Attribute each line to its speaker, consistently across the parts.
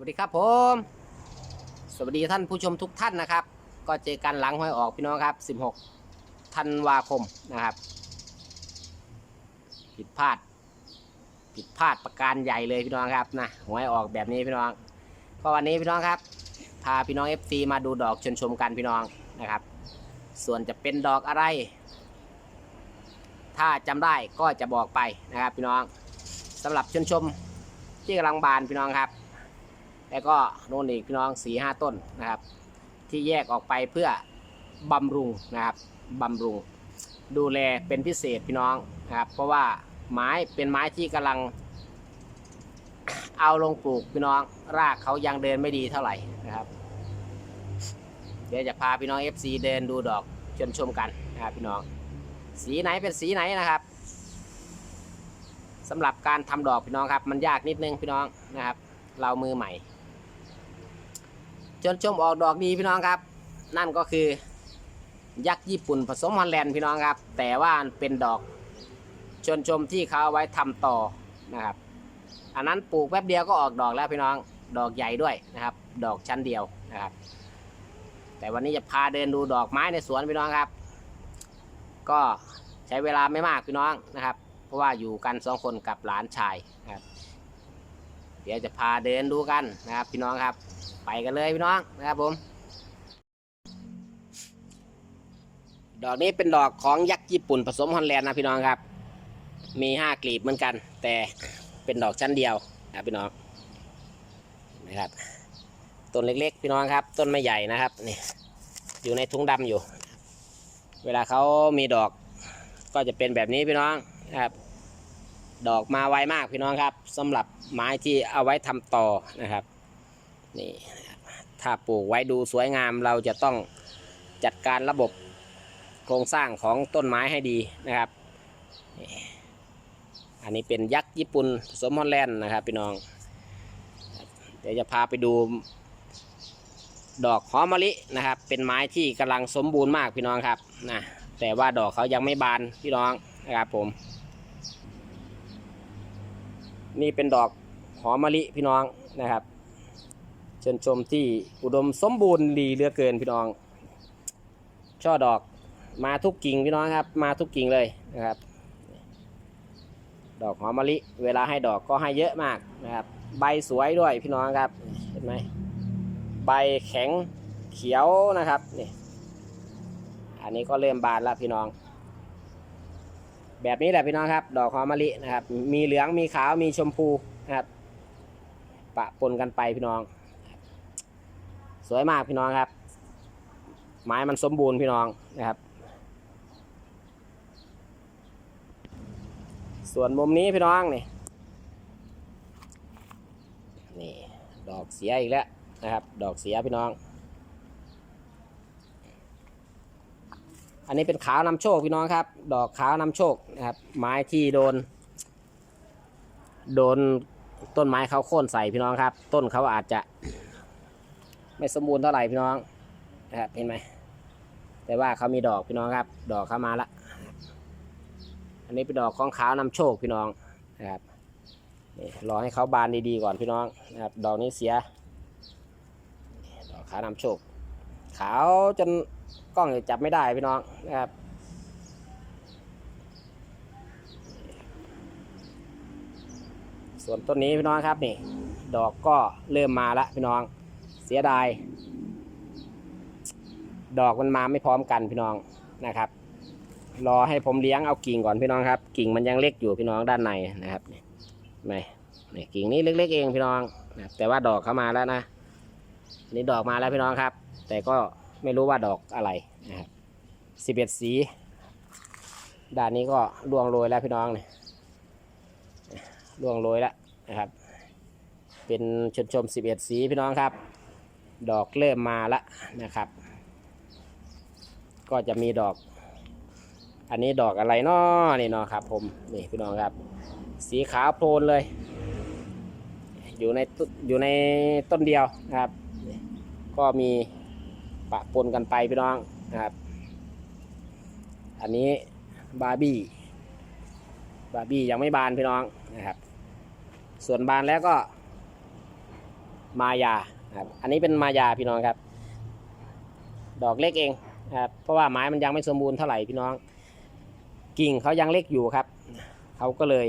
Speaker 1: วัสดีครับผม สวัสดีท่านผู้ชมทุกท่านนะครับ ก็เจอกันหลังห้อยออกพี่น้องครับ 16 ธันวาคมนะครับ ผิดพลาด ผิดพลาดประการใหญ่เลยพี่น้องครับนะหวยออกแบบนี้พี่น้อง ก็วันนี้พี่น้องครับ พาพี่น้อง FC มาดูดอกชนชมกันพี่น้องนะครับ ส่วนจะเป็นดอกอะไร ถ้าจำได้ก็จะบอกไปนะครับพี่น้องสำหรับชนชมที่กำลังบานพี่น้องครับ แล้วก็โน่นอีกพี่น้องสี่ห้าต้นนะครับ ที่แยกออกไปเพื่อบำรุงนะครับบำรุง ดูแลเป็นพิเศษพี่น้องนะครับ เพราะว่าไม้เป็นไม้ที่กำลัง เอาลงปลูกพี่น้อง รากเขายังเดินไม่ดีเท่าไหร่นะครับ เดี๋ยวจะพาพี่น้อง FC เดินดูดอกชมชมกันนะครับพี่น้อง สีไหนเป็นสีไหนนะครับสำหรับการทำดอกพี่น้องครับ มันยากนิดนึงพี่น้องนะครับ เรามือใหม่ จนชมออกดอกดีพี่น้องครับ นั่นก็คือ ยักษ์ญี่ปุ่นผสมฮอลแลนด์พี่น้องครับ แต่ว่าเป็นดอกชนชมที่เขาไว้ทำต่อนะครับ อันนั้นปลูกแป๊บเดียวก็ออกดอกแล้วพี่น้องดอกใหญ่ด้วยนะครับ ดอกชั้นเดียวนะครับ แต่วันนี้จะพาเดินดูดอกไม้ในสวนพี่น้องครับ ก็ใช้เวลาไม่มากพี่น้องนะครับ เพราะว่าอยู่กันสองคนกับหลานชายนะครับ เดี๋ยวจะพาเดินดูกันนะครับพี่น้องครับ ไปกันเลยพี่น้องนะครับผม ดอกนี้เป็นดอกของยักษ์ญี่ปุ่นผสมฮอลแลนด์นะพี่น้องครับ มีห้ากลีบเหมือนกัน แต่เป็นดอกชั้นเดียวนะพี่น้องนะครับต้นเล็กๆ พี่น้องครับ ต้นไม่ใหญ่นะครับนี่อยู่ในถุงดำอยู่ เวลาเขามีดอกก็จะเป็นแบบนี้พี่น้องนะครับ ดอกมาไวมากพี่น้องครับสำหรับไม้ที่เอาไว้ทำต่อนะครับนี่ถ้าปลูกไว้ดูสวยงามเราจะต้องจัดการระบบโครงสร้างของต้นไม้ให้ดีนะครับนี่อันนี้เป็นยักษ์ญี่ปุ่นสมฮอลแลนด์นะครับพี่น้อง เดี๋ยวจะพาไปดูดอกหอมมะลินะครับ เป็นไม้ที่กำลังสมบูรณ์มากพี่น้องครับนะแต่ว่าดอกเขายังไม่บานพี่น้องนะครับผม นี่เป็นดอกหอมมะลิพี่น้องนะครับ เชิญชมที่อุดมสมบูรณ์ดีเหลือเกินพี่น้อง ช่อดอกมาทุกกิ่งพี่น้องครับ มาทุกกิ่งเลยนะครับ ดอกหอมมะลิ เวลาให้ดอกก็ให้เยอะมากนะครับ ใบสวยด้วยพี่น้องครับเห็นไหมใบแข็งเขียวนะครับนี่อันนี้ก็เริ่มบานแล้วพี่น้อง แบบนี้แหละพี่น้องครับ ดอกหอมมะลินะครับ มีเหลืองมีขาวมีชมพูนะครับปะปนกันไปพี่น้อง สวยมากพี่น้องครับ ไม้มันสมบูรณ์พี่น้องนะครับ ส่วนมุมนี้พี่น้องนี่นี่ดอกเสียอีกแล้วนะครับ ดอกเสียพี่น้อง อันนี้เป็นขาวนำโชคพี่น้องครับ ดอกขาวนำโชคนะครับ ไม้ที่โดน โดนต้นไม้เขาโค่นใส่พี่น้องครับ ต้นเขาอาจจะ ไม่สมบูรณ์เท่าไหร่พี่น้องนะครับเห็นไหมแต่ว่าเขามีดอกพี่น้องครับ ดอกเข้ามาละอันนี้เป็นดอกของขาวนำโชคพี่น้องนะครับนี่รอให้เขาบานดีๆก่อนพี่น้องนะครับดอกนี้เสีย ดอกขาวนำโชค ขาวจน กล้องจับไม่ได้พี่น้องนะครับส่วนต้นนี้พี่น้องครับนี่ ดอกก็เริ่มมาแล้วพี่น้องเสียดาย ดอกมันมาไม่พร้อมกันพี่น้องนะครับ รอให้ผมเลี้ยงเอากิ่งก่อนพี่น้องครับ กิ่งมันยังเล็กอยู่พี่น้องด้านในนะครับนี่ไม่นี่กิ่งนี้เล็ก ๆ เองพี่น้องนะแต่ว่าดอกเข้ามาแล้วนะนี่ดอกมาแล้วพี่น้องครับ แต่ก็ ไม่รู้ว่าดอกอะไรนะครับสิบเอ็ดสี ด้านนี้ก็ร่วงโรยแล้วพี่น้องเนี่ยร่วงโรยแล้วนะครับ เป็นชนชมสิบเอ็ดสีพี่น้องครับ ดอกเริ่มมาแล้วนะครับ ก็จะมีดอก อันนี้ดอกอะไรนาะนี่เนาะครับ ผมนี่พี่น้องครับ สีขาวโพลนเลย อยู่ในต้นอยู่ในต้นเดียวนะครับ ก็มี ปะปนกันไปพี่น้องนะครับ อันนี้บาร์บี้บาร์บี้ยังไม่บานพี่น้องนะครับ ส่วนบานแล้วก็ มายาครับอันนี้เป็นมายาพี่น้องครับ ดอกเล็กเองครับเพราะว่าไม้มันยังไม่สมบูรณ์เท่าไหร่พี่น้อง กิ่งเขายังเล็กอยู่ครับเขาก็เลย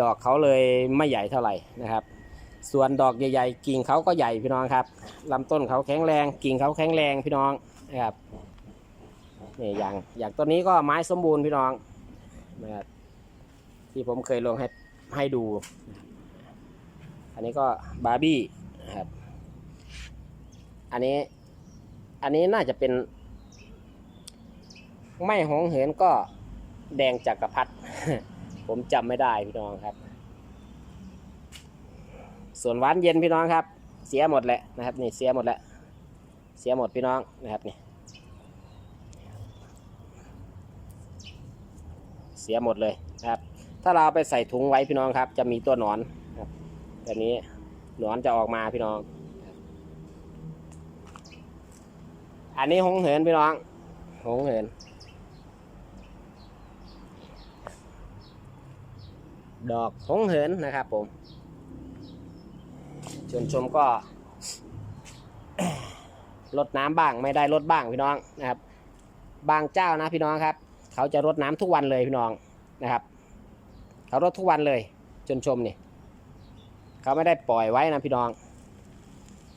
Speaker 1: ดอกเขาเลยไม่ใหญ่เท่าไหร่นะครับ ส่วนดอกใหญ่ๆ กิ่งเขาก็ใหญ่พี่น้องครับลำต้นเขาแข็งแรง กิ่งเขาแข็งแรงพี่น้องนะครับนี่อย่างอย่างต้นนี้ก็ไม้สมบูรณ์พี่น้องนะครับที่ผมเคยลงให้ให้ดู อันนี้ก็บาร์บี้นะครับอันนี้อันนี้น่าจะเป็น ไม่หงเหินก็แดงจักรพรรดิผมจำไม่ได้พี่น้องครับ ส่วนหวานเย็นพี่น้องครับ เสียหมดแหละนะครับนี่เสียหมดแล้วเสียหมดพี่น้องนะครับนี่เสียหมดเลยนะครับ ถ้าเราเอาไปใส่ถุงไว้พี่น้องครับ จะมีตัวหนอนครับแบบนี้หนอนจะออกมาพี่น้อง อันนี้หงเหินพี่น้องหงเหิน ดอกหงเหินนะครับผม ชวนชมก็ลดน้ำบ้างไม่ได้ลดบ้างพี่น้องนะครับ บางเจ้านะพี่น้องครับ เขาจะรดน้ำทุกวันเลยพี่น้องนะครับ เขารดทุกวันเลยชวนชมนี่เขาไม่ได้ปล่อยไว้นะพี่น้อง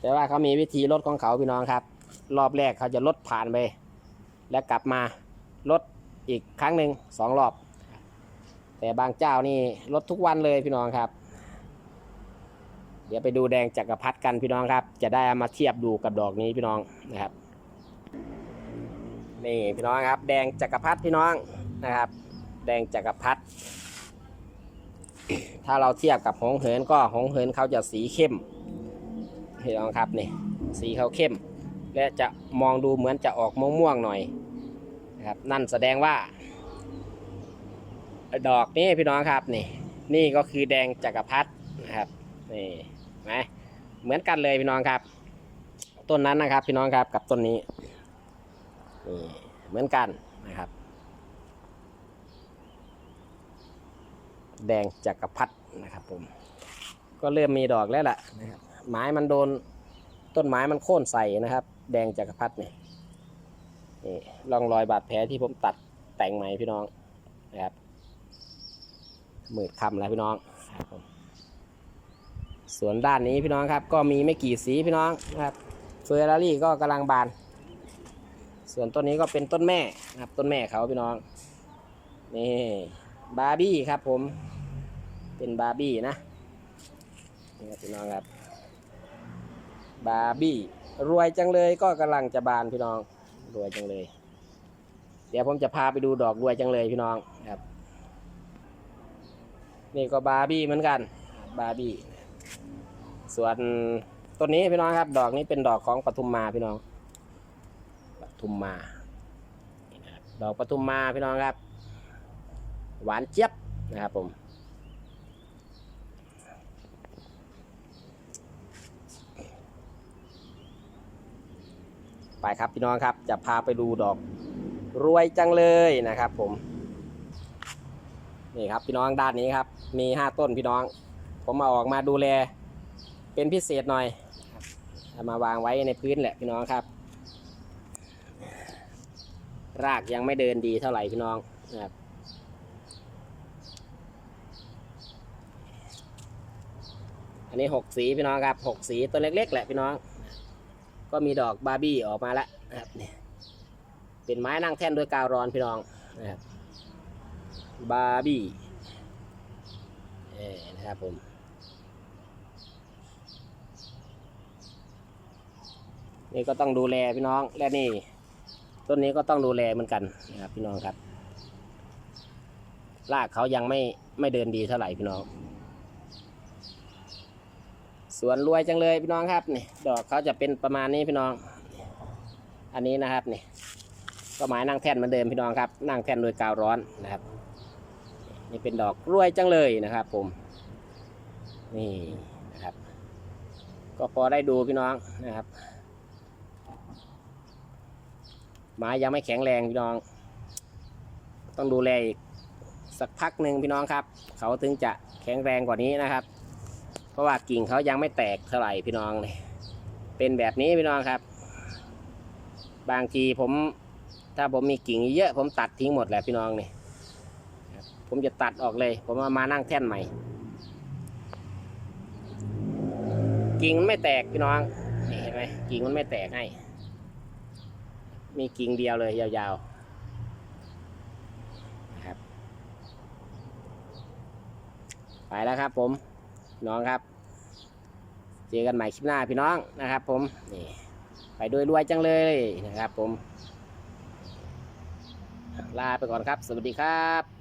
Speaker 1: แต่ว่าเขามีวิธีลดของเขาพี่น้องครับ รอบแรกเขาจะลดผ่านไป แล้วกลับมาลดอีกครั้งหนึ่งสองรอบ แต่บางเจ้านี่ลดทุกวันเลยพี่น้องครับ เดี๋ยวไปดูแดงจักรพรรดิกันพี่น้องครับ จะได้เอามาเทียบดูกับดอกนี้พี่น้องนะครับ นี่พี่น้องครับ แดงจักรพรรดิพี่น้องนะครับ แดงจักรพรรดิถ้าเราเทียบกับหงเหินก็หงเหินเขาจะสีเข้มพี่น้องครับนี่สีเขาเข้ม และจะมองดูเหมือนจะออกม่วงๆหน่อยนะครับนั่นแสดงว่า ดอกนี้พี่น้องครับนี่นี่ก็คือแดงจักรพรรดินะครับนี่ นไหมเหมือนกันเลยพี่น้องครับ ต้นนั้นนะครับ พี่น้องครับกับต้นนี้นี่เหมือนกันนะครับ แดงจักรพรรดินะครับ ผม ก็เริ่มมีดอกแล้วล่ะนะครับไม้มันโดนต้นไม้มันโค่นใส่นะครับ แดงจักรพรรดินี่นี่ร่องรอยบาดแผลที่ผมตัดแต่งใหม่พี่น้องนะครับหมืดคำแล้วพี่น้องครับผม ส่วนด้านนี้พี่น้องครับ ก็มีไม่กี่สีพี่น้องนะครับเฟอร์รารี่ก็กำลังบาน ส่วนต้นนี้ก็เป็นต้นแม่นะครับ ต้นแม่เขาพี่น้องนี่บาร์บี้ครับผม เป็นบาร์บี้นะนี่ครับพี่น้องครับบาร์บี้รวยจังเลยก็กำลังจะบานพี่น้องรวยจังเลย เดี๋ยวผมจะพาไปดูดอกรวยจังเลยพี่น้องครับ นี่ก็บาร์บี้เหมือนกันบาร์บี้ ส่วนต้นนี้พี่น้องครับ ดอกนี้เป็นดอกของปทุมมาพี่น้องปทุมมาดอกปทุมมาพี่น้องครับ หวานเจี๊ยบนะครับผมไปครับพี่น้องครับจะพาไปดูดอกรวยจังเลยนะครับ ผม นี่ครับพี่น้องด้านนี้ครับ มีห้าต้นพี่น้อง ผมเอาออกมาดูแล เป็นพิเศษหน่อยเอามาวางไว้ในพื้นแหละพี่น้องครับ รากยังไม่เดินดีเท่าไหร่พี่น้องนะครับอันนี้หกสีพี่น้องครับหกสีตัวเล็กๆแหละพี่น้อง ก็มีดอกบาร์บี้ออกมาแล้วนะครับนี่เป็นไม้นั่งแท่นด้วยกาวร้อนพี่น้องนะครับบาร์บี้เอ่นะครับผม นี่ก็ต้องดูแลพี่น้องและนี่ ต้นนี้ก็ต้องดูแลเหมือนกันนะครับพี่น้องครับรากเขายังไม่ไม่เดินดีเท่าไหร่พี่น้อง สวนรวยจังเลยพี่น้องครับนี่ดอกเขาจะเป็นประมาณนี้พี่น้อง อันนี้นะครับนี่ก็หมายนั่งแท่นเหมือนเดิมพี่น้องครับ นั่งแท่นโดยกาวร้อนนะครับ นี่เป็นดอกรวยจังเลยนะครับ ผม นี่นะครับ ก็พอได้ดูพี่น้องนะครับ ไม้ยังไม่แข็งแรงพี่น้อง ต้องดูแลอีกสักพักหนึ่งพี่น้องครับ เขาถึงจะแข็งแรงกว่านี้นะครับ เพราะว่ากิ่งเขายังไม่แตกเท่าไหร่พี่น้องเลยเป็นแบบนี้พี่น้องครับ บางทีผม ถ้าผมมีกิ่งเยอะผมตัดทิ้งหมดแหละพี่น้องนี่ครับผมจะตัดออกเลย ผมเอามานั่งแท่นใหม่ กิ่งมันไม่แตกพี่น้องนี่เห็นไหมกิ่งมันไม่แตกให้ มีกิ่งเดียวเลยยาวๆนะครับ ไปแล้วครับผมน้องครับ เจอกันใหม่คลิปหน้าพี่น้องนะครับ ผมนี่ไปด้วยรวยจังเลยนะครับ ผม ลาไปก่อนครับ สวัสดีครับ